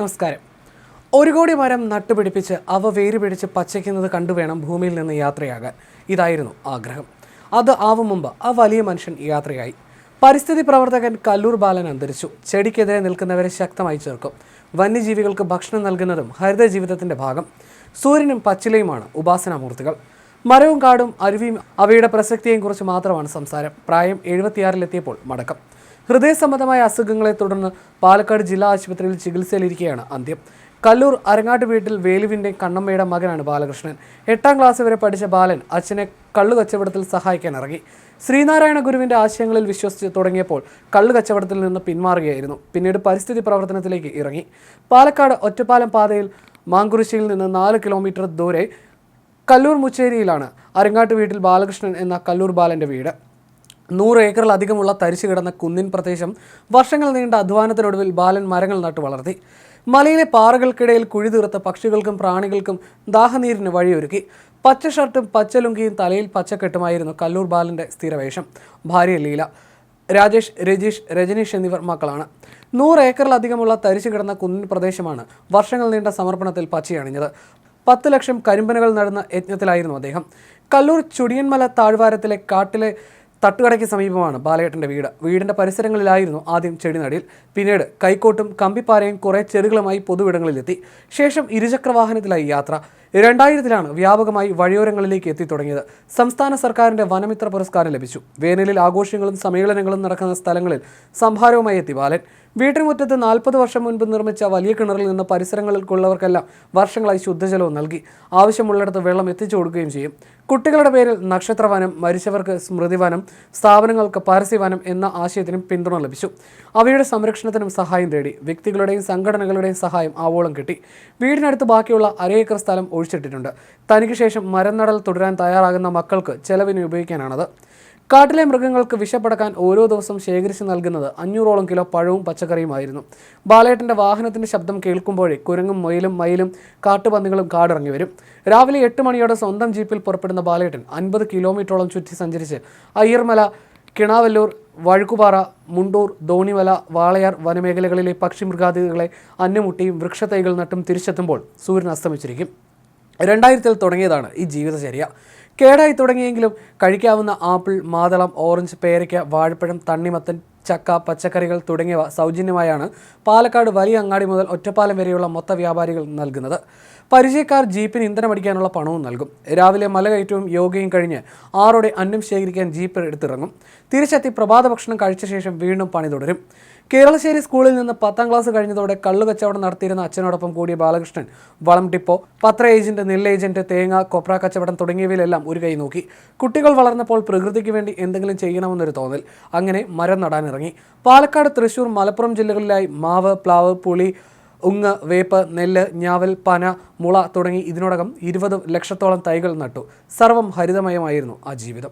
നമസ്കാരം. ഒരു കോടി മരം നട്ടുപിടിപ്പിച്ച് അവ വേര് പിടിച്ച് പച്ചയ്ക്കുന്നത് കണ്ടുവേണം ഭൂമിയിൽ നിന്ന് യാത്രയാകാൻ. ഇതായിരുന്നു ആഗ്രഹം. അത് ആവും മുമ്പ് ആ വലിയ മനുഷ്യൻ യാത്രയായി. പരിസ്ഥിതി പ്രവർത്തകൻ കല്ലൂർ ബാലൻ അന്തരിച്ചു. ചെടിക്കെതിരെ നിൽക്കുന്നവരെ ശക്തമായി ചേർക്കും. വന്യജീവികൾക്ക് ഭക്ഷണം നൽകുന്നതും ഹരിത ജീവിതത്തിന്റെ ഭാഗം. സൂര്യനും പച്ചിലയുമാണ് ഉപാസനാമൂർത്തികൾ മരവും കാടും അരുവിയും അവയുടെ പ്രസക്തിയെയും കുറിച്ച് മാത്രമാണ് സംസാരം. പ്രായം എഴുപത്തിയാറിലെത്തിയപ്പോൾ മടക്കം. ഹൃദയ സംബന്ധമായ അസുഖങ്ങളെ തുടർന്ന് പാലക്കാട് ജില്ലാ ആശുപത്രിയിൽ ചികിത്സയിലിരിക്കെയാണ് അന്ത്യം. കല്ലൂർ അരങ്ങാട്ട് വീട്ടിൽ വേലുവിന്റെ കണ്ണമ്മയുടെ മകനാണ് ബാലകൃഷ്ണൻ. എട്ടാം ക്ലാസ് വരെ പഠിച്ച ബാലൻ അച്ഛനെ കള്ളു കച്ചവടത്തിൽ സഹായിക്കാൻ ഇറങ്ങി. ശ്രീനാരായണ ഗുരുവിന്റെ ആശയങ്ങളിൽ വിശ്വസിച്ച് തുടങ്ങിയപ്പോൾ കള്ളു കച്ചവടത്തിൽ നിന്ന് പിന്മാറുകയായിരുന്നു. പിന്നീട് പരിസ്ഥിതി പ്രവർത്തനത്തിലേക്ക് ഇറങ്ങി. പാലക്കാട് ഒറ്റപ്പാലം പാതയിൽ മാങ്കുറിശ്ശിയിൽ നിന്ന് നാല് കിലോമീറ്റർ ദൂരെ കല്ലൂർ മുച്ചേരിയിലാണ് അരങ്ങാട്ട് വീട്ടിൽ ബാലകൃഷ്ണൻ എന്ന കല്ലൂർ ബാലന്റെ വീട്. നൂറ് ഏക്കറിലധികമുള്ള തരിച്ചു കിടന്ന കുന്നിൻ പ്രദേശം വർഷങ്ങൾ നീണ്ട അധ്വാനത്തിനൊടുവിൽ ബാലൻ മരങ്ങൾ നട്ടു വളർത്തി. മലയിലെ പാറകൾക്കിടയിൽ കുഴി തീർത്ത പക്ഷികൾക്കും പ്രാണികൾക്കും ദാഹനീരിന് വഴിയൊരുക്കി. പച്ച ഷർട്ടും പച്ചലുങ്കിയും തലയിൽ പച്ചക്കെട്ടുമായിരുന്നു കല്ലൂർ ബാലന്റെ സ്ഥിരവേഷം. ഭാര്യ ലീല രാജേഷ് രജീഷ് രജനീഷ് എന്നിവർ മക്കളാണ്. നൂറ് ഏക്കറിലധികമുള്ള തരിച്ചു കിടന്ന കുന്നിൻ പ്രദേശമാണ് വർഷങ്ങൾ നീണ്ട സമർപ്പണത്തിൽ പച്ചയണിഞ്ഞത്. പത്ത് ലക്ഷം കരിമ്പനകൾ നടന്ന യജ്ഞത്തിലായിരുന്നു അദ്ദേഹം. കല്ലൂർ ചുടിയൻമല താഴ്വാരത്തിലെ കാട്ടിലെ തട്ടുകടയ്ക്ക് സമീപമാണ് ബാലയേട്ടന്റെ വീട്. വീടിന്റെ പരിസരങ്ങളിലായിരുന്നു ആദ്യം ചെടിനടിയിൽ. പിന്നീട് കൈക്കോട്ടും കമ്പിപ്പാരയും കുറേ ചെറുകളുമായി പൊതുവിടങ്ങളിലെത്തി. ശേഷം ഇരുചക്രവാഹനത്തിലായി യാത്ര. രണ്ടായിരത്തിലാണ് വ്യാപകമായി വഴിയോരങ്ങളിലേക്ക് എത്തി തുടങ്ങിയത്. സംസ്ഥാന സർക്കാരിന്റെ വനമിത്ര പുരസ്കാരം ലഭിച്ചു. വേനലിൽ ആഘോഷങ്ങളും സമ്മേളനങ്ങളും നടക്കുന്ന സ്ഥലങ്ങളിൽ സംഭാരവുമായി എത്തി ബാലൻ. വീട്ടുമുറ്റത്ത് നാൽപ്പത് വർഷം മുൻപ് നിർമ്മിച്ച വലിയ കിണറിൽ നിന്ന് പരിസരങ്ങളിൽക്കുള്ളവർക്കെല്ലാം വർഷങ്ങളായി ശുദ്ധജലവും നൽകി. ആവശ്യമുള്ളിടത്ത് വെള്ളം എത്തിച്ചു കൊടുക്കുകയും ചെയ്യും. കുട്ടികളുടെ പേരിൽ നക്ഷത്രവനം മരിച്ചവർക്ക് സ്മൃതിവനം സ്ഥാപനങ്ങൾക്ക് പരസ്യവനം എന്ന ആശയത്തിനും പിന്തുണ ലഭിച്ചു. അവയുടെ സംരക്ഷണത്തിനും സഹായം തേടി വ്യക്തികളുടെയും സംഘടനകളുടെയും സഹായം ആവോളം കിട്ടി. വീടിനടുത്ത് ബാക്കിയുള്ള അരയേക്കർ സ്ഥലം ഒഴിച്ചിട്ടിട്ടുണ്ട്. തനിക്ക് ശേഷം മരം നടൽ തുടരാൻ തയ്യാറാകുന്ന മക്കൾക്ക് ചെലവിന് ഉപയോഗിക്കാനാണത്. കാട്ടിലെ മൃഗങ്ങൾക്ക് വിഷപ്പടക്കാൻ ഓരോ ദിവസം ശേഖരിച്ച് നൽകുന്നത് അഞ്ഞൂറോളം കിലോ പഴവും പച്ചക്കറിയുമായിരുന്നു. ബാലേട്ടന്റെ വാഹനത്തിന്റെ ശബ്ദം കേൾക്കുമ്പോഴേ കുരങ്ങും മൊയിലും മയിലും കാട്ടുപന്നികളും കാടിറങ്ങി വരും. രാവിലെ എട്ട് മണിയോടെ സ്വന്തം ജീപ്പിൽ പുറപ്പെടുന്ന ബാലേട്ടൻ അൻപത് കിലോമീറ്ററോളം ചുറ്റി സഞ്ചരിച്ച് അയ്യർമല കിണാവല്ലൂർ വഴുക്കുപാറ മുണ്ടൂർ ധോണിമല വാളയാർ വനമേഖലകളിലെ പക്ഷിമൃഗാദികളെ അന്നമുട്ടിയും വൃക്ഷത്തൈകൾ നട്ടും തിരിച്ചെത്തുമ്പോൾ സൂര്യൻ അസ്തമിച്ചിരിക്കും. രണ്ടായിരത്തിൽ തുടങ്ങിയതാണ് ഈ ജീവിതചര്യ. കേടായി തുടങ്ങിയെങ്കിലും കഴിക്കാവുന്ന ആപ്പിൾ മാതളം ഓറഞ്ച് പേരയ്ക്ക വാഴപ്പഴം തണ്ണിമത്തൻ ചക്ക പച്ചക്കറികൾ തുടങ്ങിയവ സൗജന്യമായാണ് പാലക്കാട് വലിയ അങ്ങാടി മുതൽ ഒറ്റപ്പാലം വരെയുള്ള മൊത്ത വ്യാപാരികൾ നൽകുന്നത്. പരിചയക്കാർ ജീപ്പിന് ഇന്ധനം അടിക്കാനുള്ള പണവും നൽകും. രാവിലെ മലകയറ്റവും യോഗയും കഴിഞ്ഞ് ആറോടെ അന്നം ശേഖരിക്കാൻ ജീപ്പ് എടുത്തിറങ്ങും. തിരിച്ചെത്തി പ്രഭാത ഭക്ഷണം കഴിച്ച ശേഷം വീണ്ടും പണി തുടരും. കേരളശ്ശേരി സ്കൂളിൽ നിന്ന് പത്താം ക്ലാസ് കഴിഞ്ഞതോടെ കള്ളു കച്ചവടം നടത്തിയിരുന്ന അച്ഛനോടൊപ്പം കൂടിയ ബാലകൃഷ്ണൻ വളം ഡിപ്പോ പത്ര ഏജന്റ് നെല്ല് ഏജന്റ് തേങ്ങ കൊപ്ര കച്ചവടം തുടങ്ങിയവയിലെല്ലാം ഒരു കൈ നോക്കി. കുട്ടികൾ വളർന്നപ്പോൾ പ്രകൃതിക്ക് വേണ്ടി എന്തെങ്കിലും ചെയ്യണമെന്നൊരു തോന്നൽ. അങ്ങനെ മരം നടാനിറങ്ങി. പാലക്കാട് തൃശൂർ മലപ്പുറം ജില്ലകളിലായി മാവ് പ്ലാവ് പുളി ഉങ്ങ് വേപ്പ് നെല്ല് ഞാവൽ പന മുള തുടങ്ങി ഇതിനോടകം ഇരുപത് ലക്ഷത്തോളം തൈകൾ നട്ടു. സർവം ഹരിതമയമായിരുന്നു ആ ജീവിതം.